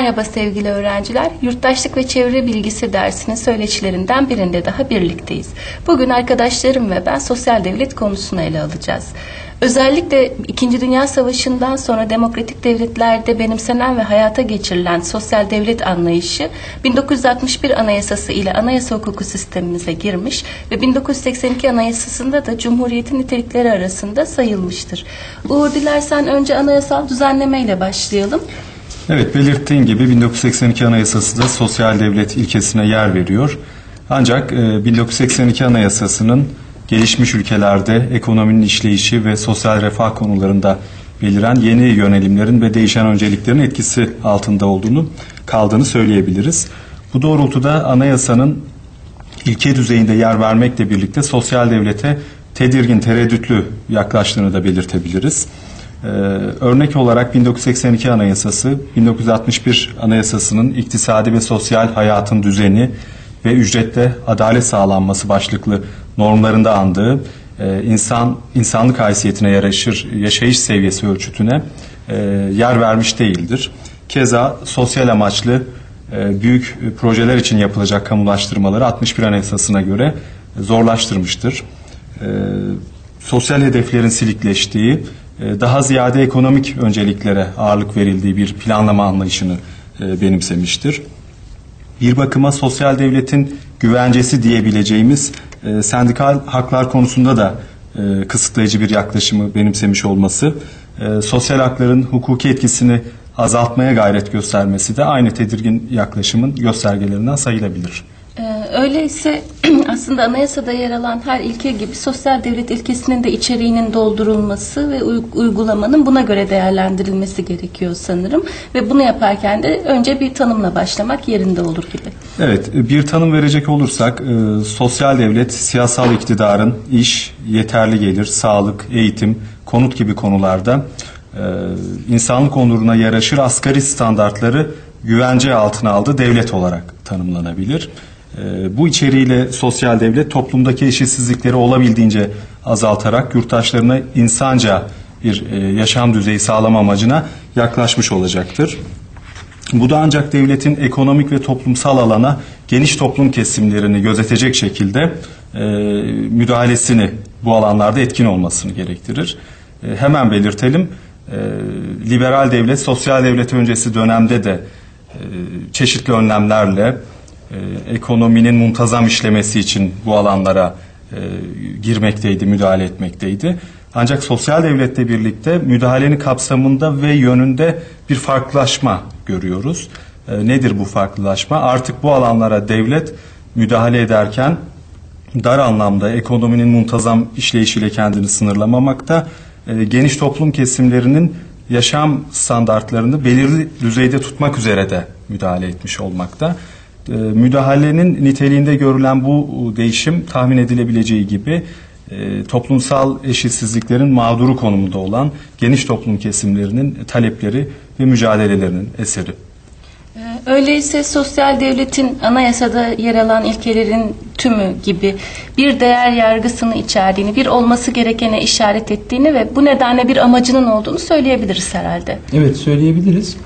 Merhaba sevgili öğrenciler. Yurttaşlık ve Çevre Bilgisi dersinin söyleşilerinden birinde daha birlikteyiz. Bugün arkadaşlarım ve ben sosyal devlet konusunu ele alacağız. Özellikle İkinci Dünya Savaşı'ndan sonra demokratik devletlerde benimsenen ve hayata geçirilen sosyal devlet anlayışı 1961 Anayasası ile anayasa hukuku sistemimize girmiş ve 1982 Anayasası'nda da Cumhuriyet'in nitelikleri arasında sayılmıştır. Uğur dilersen önce anayasal düzenleme ile başlayalım. Evet belirttiğin gibi 1982 Anayasası da sosyal devlet ilkesine yer veriyor. Ancak e, 1982 Anayasası'nın gelişmiş ülkelerde ekonominin işleyişi ve sosyal refah konularında beliren yeni yönelimlerin ve değişen önceliklerin etkisi altında olduğunu kaldığını söyleyebiliriz. Bu doğrultuda anayasanın ilke düzeyinde yer vermekle birlikte sosyal devlete tedirgin, tereddütlü yaklaştığını da belirtebiliriz. Ee, örnek olarak 1982 Anayasası, 1961 Anayasası'nın iktisadi ve sosyal hayatın düzeni ve ücrette adalet sağlanması başlıklı normlarında andığı e, insan insanlık haysiyetine yaraşır yaşayış seviyesi ölçütüne e, yer vermiş değildir. Keza sosyal amaçlı e, büyük projeler için yapılacak kamulaştırmaları 61 Anayasası'na göre zorlaştırmıştır. E, sosyal hedeflerin silikleştiği, e, daha ziyade ekonomik önceliklere ağırlık verildiği bir planlama anlayışını e, benimsemiştir. Bir bakıma sosyal devletin güvencesi diyebileceğimiz e, sendikal haklar konusunda da e, kısıtlayıcı bir yaklaşımı benimsemiş olması, sosyal hakların hukuki etkisini azaltmaya gayret göstermesi de aynı tedirgin yaklaşımın göstergelerinden sayılabilir. Ee, öyleyse aslında anayasada yer alan her ilke gibi sosyal devlet ilkesinin de içeriğinin doldurulması ve uygulamanın buna göre değerlendirilmesi gerekiyor sanırım. Ve bunu yaparken de önce bir tanımla başlamak yerinde olur gibi. Evet, bir tanım verecek olursak e, sosyal devlet siyasal iktidarın iş, yeterli gelir, sağlık, eğitim, konut gibi konularda e, insanlık onuruna yaraşır asgari standartları güvence altına aldığı devlet olarak tanımlanabilir. Ee, bu içeriğiyle sosyal devlet toplumdaki eşitsizlikleri olabildiğince azaltarak yurttaşlarına insanca bir e, yaşam düzeyi sağlama amacına yaklaşmış olacaktır. Bu da ancak devletin ekonomik ve toplumsal alana geniş toplum kesimlerini gözetecek şekilde e, müdahalesini bu alanlarda etkin olmasını gerektirir. E, hemen belirtelim, e, liberal devlet, sosyal devlet öncesi dönemde de çeşitli önlemlerle e, ekonominin muntazam işlemesi için bu alanlara e, girmekteydi, müdahale etmekteydi. Ancak sosyal devletle birlikte müdahalenin kapsamında ve yönünde bir farklılaşma görüyoruz. E, nedir bu farklılaşma? Artık bu alanlara devlet müdahale ederken dar anlamda ekonominin muntazam işleyişiyle kendini sınırlamamakta, e, geniş toplum kesimlerinin yaşam standartlarını belirli düzeyde tutmak üzere de müdahale etmiş olmakta. E, müdahalenin niteliğinde görülen bu değişim tahmin edilebileceği gibi e, toplumsal eşitsizliklerin mağduru konumunda olan geniş toplum kesimlerinin talepleri ve mücadelelerinin eseri. E, öyleyse sosyal devletin anayasada yer alan ilkelerin tümü gibi bir değer yargısını içerdiğini, bir olması gerekene işaret ettiğini ve bu nedenle bir amacının olduğunu söyleyebiliriz herhalde. Evet söyleyebiliriz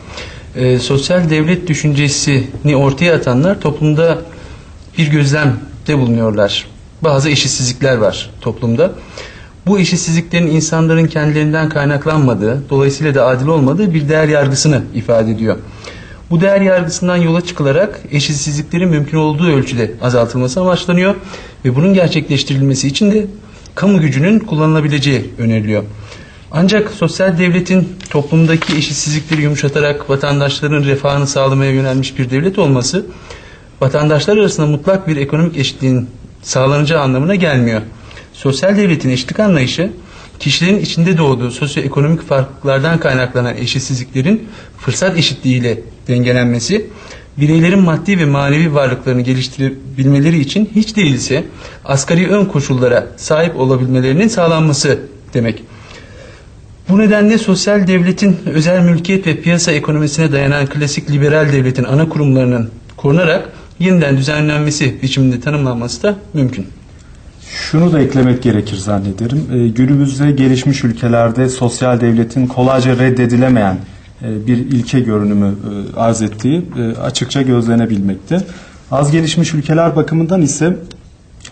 e, sosyal devlet düşüncesini ortaya atanlar toplumda bir gözlemde bulunuyorlar. Bazı eşitsizlikler var toplumda. Bu eşitsizliklerin insanların kendilerinden kaynaklanmadığı, dolayısıyla da adil olmadığı bir değer yargısını ifade ediyor. Bu değer yargısından yola çıkılarak eşitsizliklerin mümkün olduğu ölçüde azaltılması amaçlanıyor ve bunun gerçekleştirilmesi için de kamu gücünün kullanılabileceği öneriliyor. Ancak sosyal devletin toplumdaki eşitsizlikleri yumuşatarak vatandaşların refahını sağlamaya yönelmiş bir devlet olması vatandaşlar arasında mutlak bir ekonomik eşitliğin sağlanacağı anlamına gelmiyor. Sosyal devletin eşitlik anlayışı kişilerin içinde doğduğu sosyoekonomik farklılıklardan kaynaklanan eşitsizliklerin fırsat eşitliğiyle dengelenmesi, bireylerin maddi ve manevi varlıklarını geliştirebilmeleri için hiç değilse asgari ön koşullara sahip olabilmelerinin sağlanması demek. Bu nedenle sosyal devletin özel mülkiyet ve piyasa ekonomisine dayanan klasik liberal devletin ana kurumlarının korunarak yeniden düzenlenmesi biçiminde tanımlanması da mümkün. Şunu da eklemek gerekir zannederim. E, günümüzde gelişmiş ülkelerde sosyal devletin kolayca reddedilemeyen e, bir ilke görünümü e, arz ettiği e, açıkça gözlenebilmekte. Az gelişmiş ülkeler bakımından ise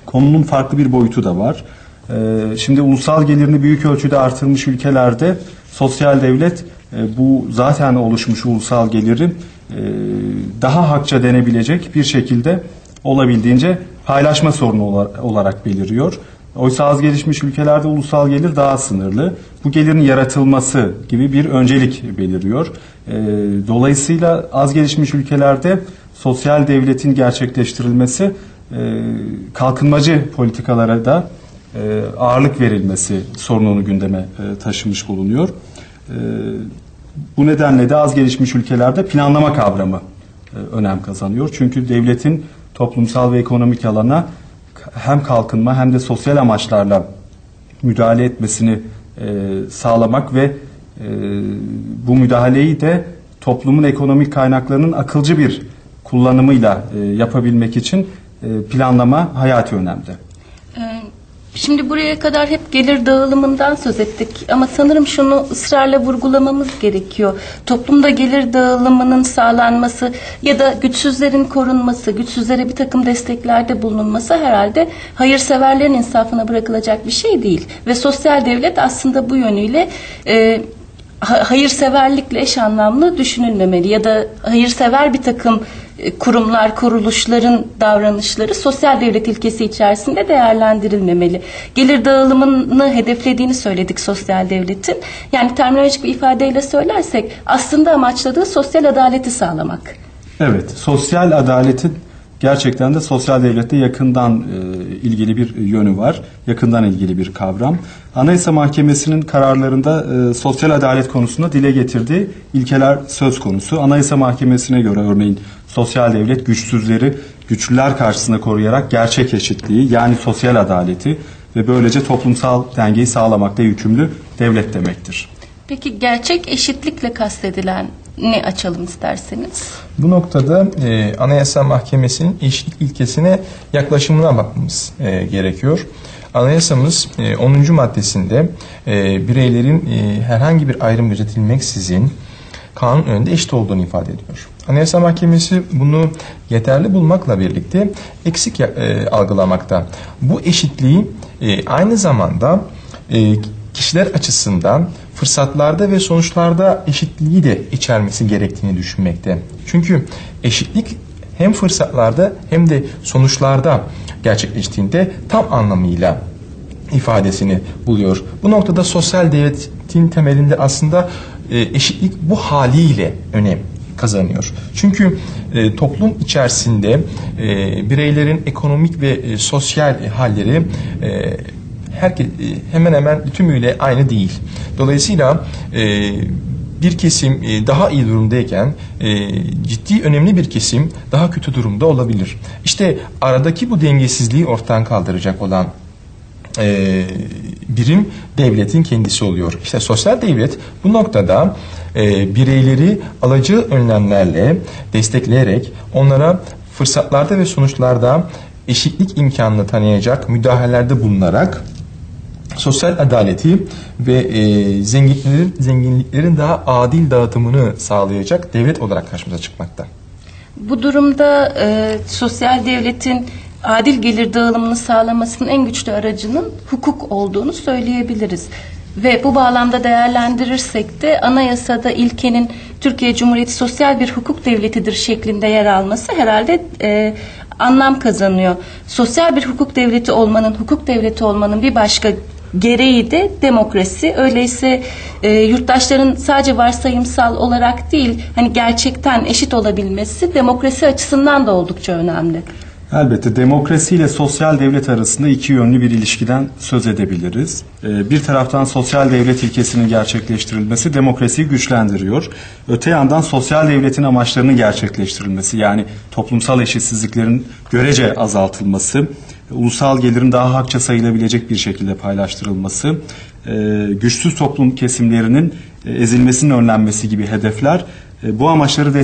konunun farklı bir boyutu da var. E, şimdi ulusal gelirini büyük ölçüde artırmış ülkelerde sosyal devlet e, bu zaten oluşmuş ulusal geliri e, daha hakça denebilecek bir şekilde olabildiğince paylaşma sorunu olarak beliriyor. Oysa az gelişmiş ülkelerde ulusal gelir daha sınırlı. Bu gelirin yaratılması gibi bir öncelik beliriyor. E, dolayısıyla az gelişmiş ülkelerde sosyal devletin gerçekleştirilmesi kalkınmacı politikalara da ağırlık verilmesi sorununu gündeme taşımış bulunuyor. Bu nedenle de az gelişmiş ülkelerde planlama kavramı önem kazanıyor. Çünkü devletin toplumsal ve ekonomik alana hem kalkınma hem de sosyal amaçlarla müdahale etmesini e, sağlamak ve e, bu müdahaleyi de toplumun ekonomik kaynaklarının akılcı bir kullanımıyla e, yapabilmek için e, planlama hayati önemli. Şimdi buraya kadar hep gelir dağılımından söz ettik ama sanırım şunu ısrarla vurgulamamız gerekiyor. Toplumda gelir dağılımının sağlanması ya da güçsüzlerin korunması, güçsüzlere bir takım desteklerde bulunması herhalde hayırseverlerin insafına bırakılacak bir şey değil. Ve sosyal devlet aslında bu yönüyle e, hayırseverlikle eş anlamlı düşünülmemeli ya da hayırsever bir takım kurumlar, kuruluşların davranışları sosyal devlet ilkesi içerisinde değerlendirilmemeli. Gelir dağılımını hedeflediğini söyledik sosyal devletin. Yani terminolojik bir ifadeyle söylersek aslında amaçladığı sosyal adaleti sağlamak. Evet, sosyal adaletin gerçekten de sosyal devlette yakından e, ilgili bir yönü var. Yakından ilgili bir kavram. Anayasa Mahkemesi'nin kararlarında e, sosyal adalet konusunda dile getirdiği ilkeler söz konusu. Anayasa Mahkemesi'ne göre örneğin sosyal devlet güçsüzleri güçlüler karşısında koruyarak gerçek eşitliği yani sosyal adaleti ve böylece toplumsal dengeyi sağlamakta yükümlü devlet demektir. Peki gerçek eşitlikle kastedilen ne açalım isterseniz? Bu noktada e, Anayasa Mahkemesi'nin eşitlik ilkesine yaklaşımına bakmamız e, gerekiyor. Anayasamız e, 10. maddesinde e, bireylerin e, herhangi bir ayrım gözetilmeksizin kanun önünde eşit olduğunu ifade ediyor. Anayasa Mahkemesi bunu yeterli bulmakla birlikte eksik e, algılamakta. Bu eşitliği e, aynı zamanda e, kişiler açısından fırsatlarda ve sonuçlarda eşitliği de içermesi gerektiğini düşünmekte. Çünkü eşitlik hem fırsatlarda hem de sonuçlarda gerçekleştiğinde tam anlamıyla ifadesini buluyor. Bu noktada sosyal devletin temelinde aslında e, eşitlik bu haliyle önem kazanıyor. Çünkü e, toplum içerisinde e, bireylerin ekonomik ve sosyal halleri e, herkes, e, hemen hemen tümüyle aynı değil. Dolayısıyla e, bir kesim e, daha iyi durumdayken e, ciddi önemli bir kesim daha kötü durumda olabilir. İşte aradaki bu dengesizliği ortadan kaldıracak olan e, birim devletin kendisi oluyor. İşte sosyal devlet bu noktada e, bireyleri alıcı önlemlerle destekleyerek onlara fırsatlarda ve sonuçlarda eşitlik imkanını tanıyacak müdahalelerde bulunarak sosyal adaleti ve e, zenginliklerin, zenginliklerin daha adil dağıtımını sağlayacak devlet olarak karşımıza çıkmakta. Bu durumda e, sosyal devletin adil gelir dağılımını sağlamasının en güçlü aracının hukuk olduğunu söyleyebiliriz. Ve bu bağlamda değerlendirirsek de anayasada ilkenin Türkiye Cumhuriyeti sosyal bir hukuk devletidir şeklinde yer alması herhalde e, anlam kazanıyor. Sosyal bir hukuk devleti olmanın, hukuk devleti olmanın bir başka gereği de demokrasi. Öyleyse e, yurttaşların sadece varsayımsal olarak değil, hani gerçekten eşit olabilmesi demokrasi açısından da oldukça önemli. Elbette demokrasi ile sosyal devlet arasında iki yönlü bir ilişkiden söz edebiliriz. Ee, bir taraftan sosyal devlet ilkesinin gerçekleştirilmesi demokrasiyi güçlendiriyor. Öte yandan sosyal devletin amaçlarının gerçekleştirilmesi yani toplumsal eşitsizliklerin görece azaltılması, ulusal gelirin daha hakça sayılabilecek bir şekilde paylaştırılması, e, güçsüz toplum kesimlerinin e, ezilmesinin önlenmesi gibi hedefler e, bu amaçları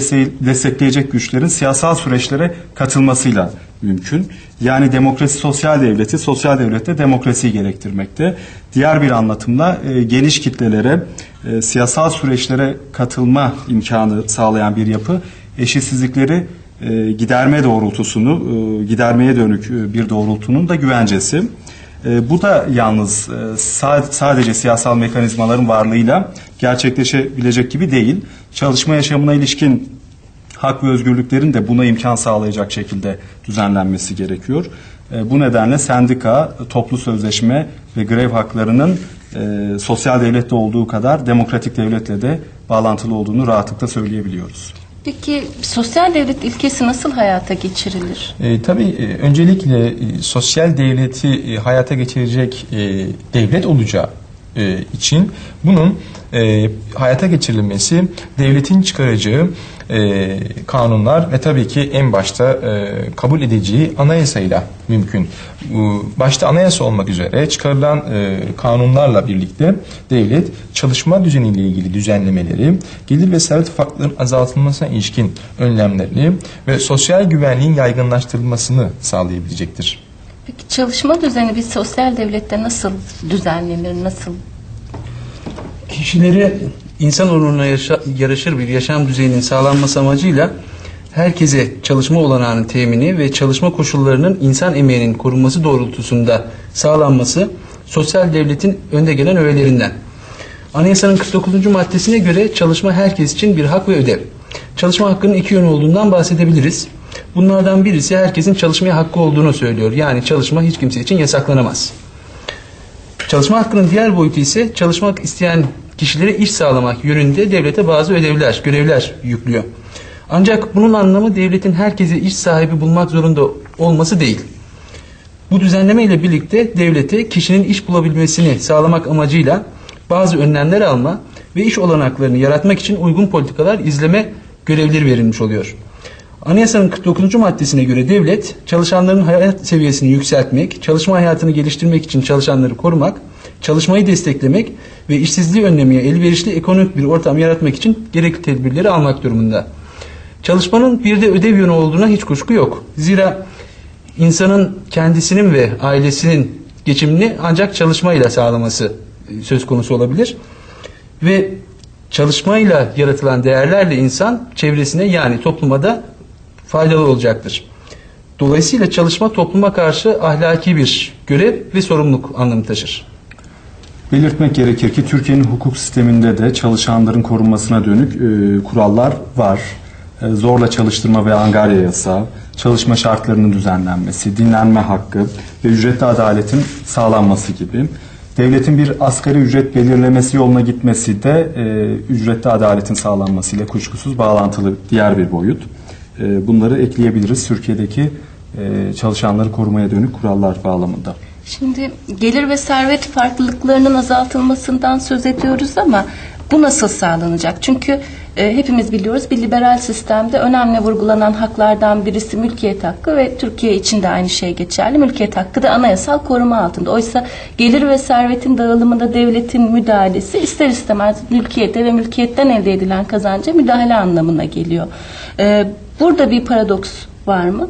destekleyecek güçlerin siyasal süreçlere katılmasıyla mümkün. Yani demokrasi sosyal devleti, sosyal devlette demokrasiyi gerektirmekte. Diğer bir anlatımla geniş kitlelere siyasal süreçlere katılma imkanı sağlayan bir yapı eşitsizlikleri e, giderme doğrultusunu, e, gidermeye dönük e, bir doğrultunun da güvencesi. E, bu da yalnız e, sa- sadece siyasal mekanizmaların varlığıyla gerçekleşebilecek gibi değil. Çalışma yaşamına ilişkin hak ve özgürlüklerin de buna imkan sağlayacak şekilde düzenlenmesi gerekiyor. E, bu nedenle sendika, toplu sözleşme ve grev haklarının e, sosyal devlette olduğu kadar demokratik devletle de bağlantılı olduğunu rahatlıkla söyleyebiliyoruz. Peki sosyal devlet ilkesi nasıl hayata geçirilir? E, tabii e, öncelikle e, sosyal devleti e, hayata geçirecek e, devlet olacağı e, için bunun e, hayata geçirilmesi devletin çıkaracağı e, kanunlar ve tabii ki en başta e, kabul edeceği anayasayla mümkün. Bu, başta anayasa olmak üzere çıkarılan e, kanunlarla birlikte devlet çalışma düzeniyle ilgili düzenlemeleri, gelir ve servet farklarının azaltılmasına ilişkin önlemlerini ve sosyal güvenliğin yaygınlaştırılmasını sağlayabilecektir. Peki çalışma düzeni bir sosyal devlette nasıl düzenlenir, nasıl? Kişileri insan onuruna yaraşır bir yaşam düzeyinin sağlanması amacıyla herkese çalışma olanağının temini ve çalışma koşullarının insan emeğinin korunması doğrultusunda sağlanması sosyal devletin önde gelen öğelerinden. Anayasanın 49. maddesine göre çalışma herkes için bir hak ve ödev. Çalışma hakkının iki yönü olduğundan bahsedebiliriz. Bunlardan birisi herkesin çalışmaya hakkı olduğunu söylüyor. Yani çalışma hiç kimse için yasaklanamaz. Çalışma hakkının diğer boyutu ise çalışmak isteyen kişilere iş sağlamak yönünde devlete bazı ödevler, görevler yüklüyor. Ancak bunun anlamı devletin herkese iş sahibi bulmak zorunda olması değil. Bu düzenleme ile birlikte devlete kişinin iş bulabilmesini sağlamak amacıyla bazı önlemler alma ve iş olanaklarını yaratmak için uygun politikalar izleme görevleri verilmiş oluyor. Anayasanın 49. maddesine göre devlet çalışanların hayat seviyesini yükseltmek, çalışma hayatını geliştirmek için çalışanları korumak, çalışmayı desteklemek ve işsizliği önlemeye elverişli ekonomik bir ortam yaratmak için gerekli tedbirleri almak durumunda. Çalışmanın bir de ödev yönü olduğuna hiç kuşku yok. Zira insanın kendisinin ve ailesinin geçimini ancak çalışmayla sağlaması e, söz konusu olabilir. Ve çalışmayla yaratılan değerlerle insan çevresine yani topluma da faydalı olacaktır. Dolayısıyla çalışma topluma karşı ahlaki bir görev ve sorumluluk anlamı taşır. Belirtmek gerekir ki Türkiye'nin hukuk sisteminde de çalışanların korunmasına dönük e, kurallar var. E, zorla çalıştırma ve angarya yasağı, çalışma şartlarının düzenlenmesi, dinlenme hakkı ve ücretli adaletin sağlanması gibi. Devletin bir asgari ücret belirlemesi yoluna gitmesi de e, ücretli adaletin sağlanmasıyla kuşkusuz bağlantılı diğer bir boyut. E, bunları ekleyebiliriz Türkiye'deki e, çalışanları korumaya dönük kurallar bağlamında. Şimdi gelir ve servet farklılıklarının azaltılmasından söz ediyoruz ama bu nasıl sağlanacak? Çünkü e, hepimiz biliyoruz bir liberal sistemde önemli vurgulanan haklardan birisi mülkiyet hakkı ve Türkiye için de aynı şey geçerli. Mülkiyet hakkı da anayasal koruma altında. Oysa gelir ve servetin dağılımında devletin müdahalesi ister istemez mülkiyete ve mülkiyetten elde edilen kazanca müdahale anlamına geliyor. E, burada bir paradoks var mı?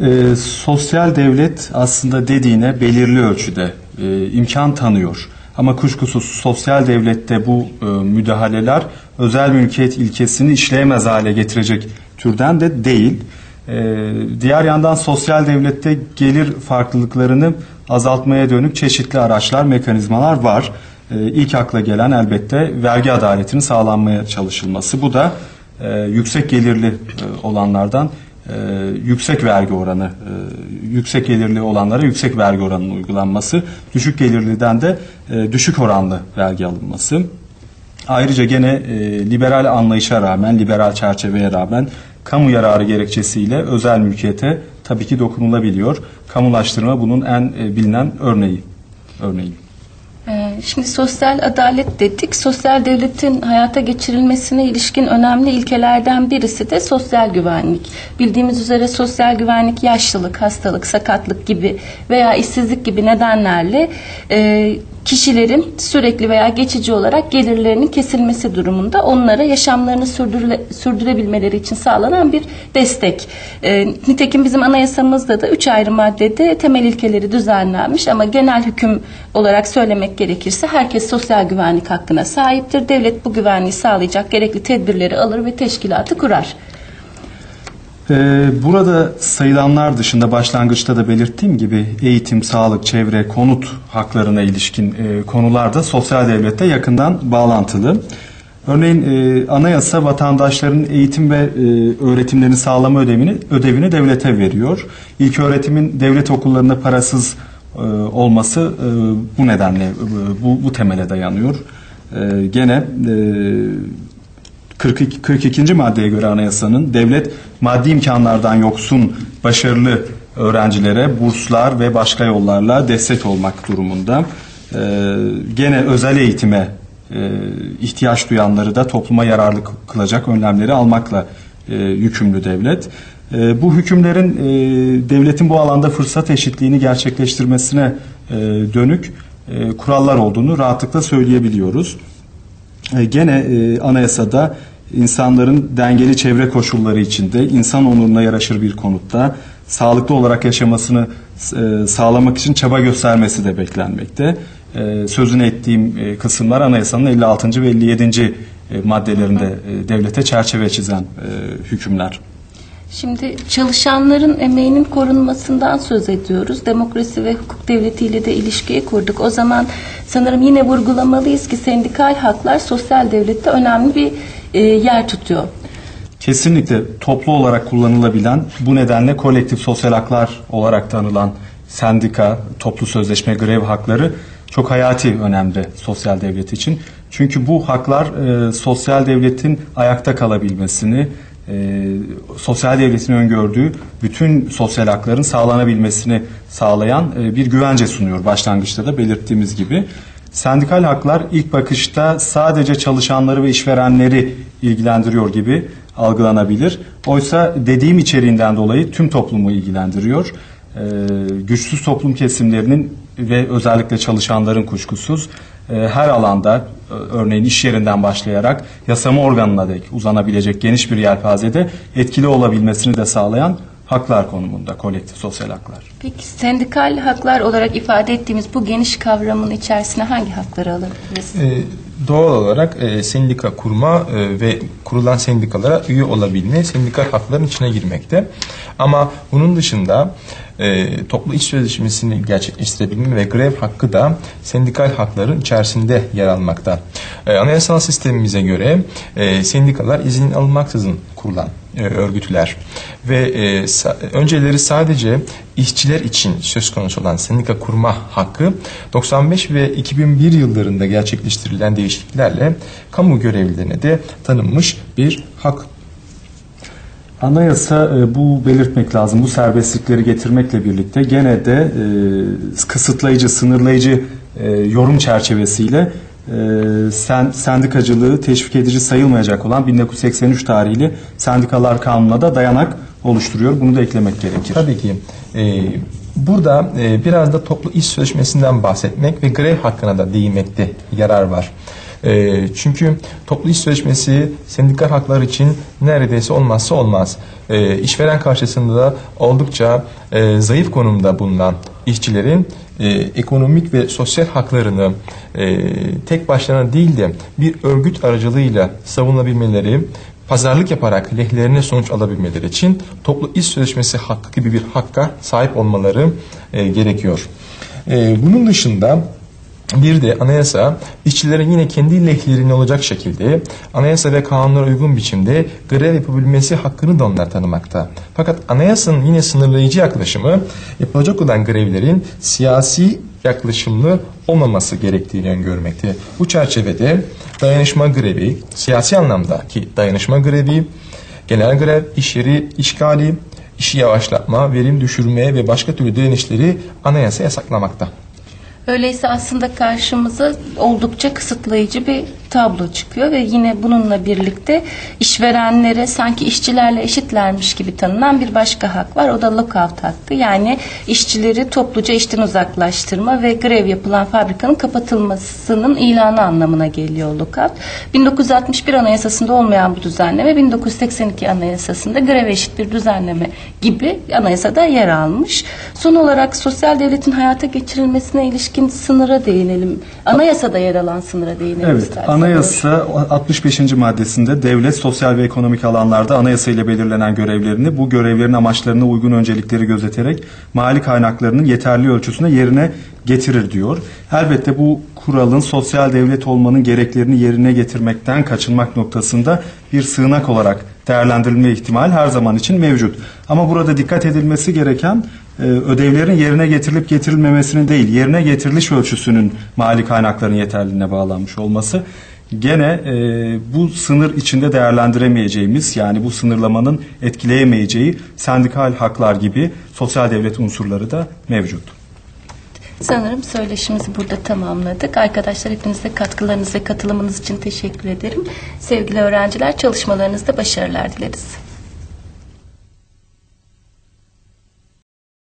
E, sosyal devlet aslında dediğine belirli ölçüde e, imkan tanıyor. Ama kuşkusuz sosyal devlette bu e, müdahaleler özel mülkiyet ilkesini işleyemez hale getirecek türden de değil. E, diğer yandan sosyal devlette gelir farklılıklarını azaltmaya dönük çeşitli araçlar, mekanizmalar var. E, ilk akla gelen elbette vergi adaletinin sağlanmaya çalışılması. Bu da e, yüksek gelirli e, olanlardan e, yüksek vergi oranı, e, yüksek gelirli olanlara yüksek vergi oranının uygulanması, düşük gelirliden de e, düşük oranlı vergi alınması. Ayrıca gene e, liberal anlayışa rağmen, liberal çerçeveye rağmen kamu yararı gerekçesiyle özel mülkiyete tabii ki dokunulabiliyor. Kamulaştırma bunun en e, bilinen örneği. Örneği. Ee, Şimdi sosyal adalet dedik. Sosyal devletin hayata geçirilmesine ilişkin önemli ilkelerden birisi de sosyal güvenlik. Bildiğimiz üzere sosyal güvenlik yaşlılık, hastalık, sakatlık gibi veya işsizlik gibi nedenlerle e, kişilerin sürekli veya geçici olarak gelirlerinin kesilmesi durumunda onlara yaşamlarını sürdürüle, sürdürebilmeleri için sağlanan bir destek. E, nitekim bizim anayasamızda da üç ayrı maddede temel ilkeleri düzenlenmiş ama genel hüküm olarak söylemek gerekirse herkes sosyal güvenlik hakkına sahiptir. Devlet bu güvenliği sağlayacak gerekli tedbirleri alır ve teşkilatı kurar. Ee, burada sayılanlar dışında başlangıçta da belirttiğim gibi eğitim, sağlık, çevre, konut haklarına ilişkin e, konularda sosyal devlette yakından bağlantılı. Örneğin e, anayasa vatandaşların eğitim ve e, öğretimlerini sağlama ödevini ödevini devlete veriyor. İlk öğretimin devlet okullarında parasız e, olması bu nedenle bu, bu temele dayanıyor. Gene 42, 42. maddeye göre anayasanın devlet maddi imkanlardan yoksun başarılı öğrencilere burslar ve başka yollarla destek olmak durumunda. Ee, gene özel eğitime e, ihtiyaç duyanları da topluma yararlı kılacak önlemleri almakla e, yükümlü devlet. E, bu hükümlerin e, devletin bu alanda fırsat eşitliğini gerçekleştirmesine e, dönük e, kurallar olduğunu rahatlıkla söyleyebiliyoruz. E, gene e, anayasada insanların dengeli çevre koşulları içinde insan onuruna yaraşır bir konutta sağlıklı olarak yaşamasını e, sağlamak için çaba göstermesi de beklenmekte. E, sözünü ettiğim e, kısımlar anayasanın 56. ve 57. E, maddelerinde e, devlete çerçeve çizen e, hükümler. Şimdi çalışanların emeğinin korunmasından söz ediyoruz. Demokrasi ve hukuk devletiyle de ilişkiye kurduk. O zaman sanırım yine vurgulamalıyız ki sendikal haklar sosyal devlette önemli bir e, yer tutuyor. Kesinlikle toplu olarak kullanılabilen bu nedenle kolektif sosyal haklar olarak tanılan sendika, toplu sözleşme, grev hakları çok hayati önemli sosyal devlet için. Çünkü bu haklar e, sosyal devletin ayakta kalabilmesini, e, sosyal devletin öngördüğü bütün sosyal hakların sağlanabilmesini sağlayan e, bir güvence sunuyor başlangıçta da belirttiğimiz gibi. Sendikal haklar ilk bakışta sadece çalışanları ve işverenleri ilgilendiriyor gibi algılanabilir. Oysa dediğim içeriğinden dolayı tüm toplumu ilgilendiriyor. Ee, güçsüz toplum kesimlerinin ve özellikle çalışanların kuşkusuz her alanda e, örneğin iş yerinden başlayarak yasama organına dek uzanabilecek geniş bir yelpazede etkili olabilmesini de sağlayan haklar konumunda kolektif sosyal haklar. Peki sendikal haklar olarak ifade ettiğimiz bu geniş kavramın içerisine hangi hakları alabiliriz? Ee, doğal olarak e, sendika kurma e, ve kurulan sendikalara üye olabilme sendikal hakların içine girmekte. Ama bunun dışında e, toplu iş sözleşmesini gerçekleştirebilme ve grev hakkı da sendikal hakların içerisinde yer almakta. E, anayasal sistemimize göre e, sendikalar izin alınmaksızın kurulan örgütler ve e, önceleri sadece işçiler için söz konusu olan sendika kurma hakkı 95 ve 2001 yıllarında gerçekleştirilen değişikliklerle kamu görevlilerine de tanınmış bir hak Anayasa e, bu belirtmek lazım. Bu serbestlikleri getirmekle birlikte gene de e, kısıtlayıcı, sınırlayıcı e, yorum çerçevesiyle e, sen, sendikacılığı teşvik edici sayılmayacak olan 1983 tarihli Sendikalar Kanunu'na da dayanak oluşturuyor. Bunu da eklemek gerekir. Tabii ki. E, burada e, biraz da toplu iş sözleşmesinden bahsetmek ve grev hakkına da değinmekte yarar var. E, çünkü toplu iş sözleşmesi sendikal haklar için neredeyse olmazsa olmaz. E, işveren karşısında da oldukça e, zayıf konumda bulunan işçilerin e, ekonomik ve sosyal haklarını e, tek başlarına değil de bir örgüt aracılığıyla savunabilmeleri pazarlık yaparak lehlerine sonuç alabilmeleri için toplu iş sözleşmesi hakkı gibi bir hakka sahip olmaları e, gerekiyor. E, bunun dışında bir de anayasa işçilerin yine kendi lehlerine olacak şekilde anayasa ve kanunlara uygun biçimde grev yapabilmesi hakkını da onlar tanımakta. Fakat anayasanın yine sınırlayıcı yaklaşımı yapılacak olan grevlerin siyasi yaklaşımlı olmaması gerektiğini öngörmekte. Bu çerçevede dayanışma grevi, siyasi anlamda ki dayanışma grevi, genel grev, iş yeri işgali, işi yavaşlatma, verim düşürme ve başka türlü direnişleri anayasa yasaklamakta. Öyleyse aslında karşımıza oldukça kısıtlayıcı bir tablo çıkıyor ve yine bununla birlikte işverenlere sanki işçilerle eşitlermiş gibi tanınan bir başka hak var. O da lockout hakkı. Yani işçileri topluca işten uzaklaştırma ve grev yapılan fabrikanın kapatılmasının ilanı anlamına geliyor lockout. 1961 Anayasası'nda olmayan bu düzenleme 1982 Anayasası'nda grev eşit bir düzenleme gibi anayasada yer almış. Son olarak sosyal devletin hayata geçirilmesine ilişkin sınıra değinelim. Anayasada yer alan sınıra değinelim Evet, isterseniz. Anayasa 65. maddesinde devlet sosyal ve ekonomik alanlarda anayasa ile belirlenen görevlerini bu görevlerin amaçlarına uygun öncelikleri gözeterek mali kaynaklarının yeterli ölçüsünde yerine getirir diyor. Elbette bu kuralın sosyal devlet olmanın gereklerini yerine getirmekten kaçınmak noktasında bir sığınak olarak değerlendirilme ihtimali her zaman için mevcut. Ama burada dikkat edilmesi gereken e, ödevlerin yerine getirilip getirilmemesinin değil, yerine getiriliş ölçüsünün mali kaynakların yeterliliğine bağlanmış olması. Gene e, bu sınır içinde değerlendiremeyeceğimiz yani bu sınırlamanın etkileyemeyeceği sendikal haklar gibi sosyal devlet unsurları da mevcut. Sanırım söyleşimizi burada tamamladık. Arkadaşlar hepinize katkılarınız ve katılımınız için teşekkür ederim. Sevgili öğrenciler çalışmalarınızda başarılar dileriz.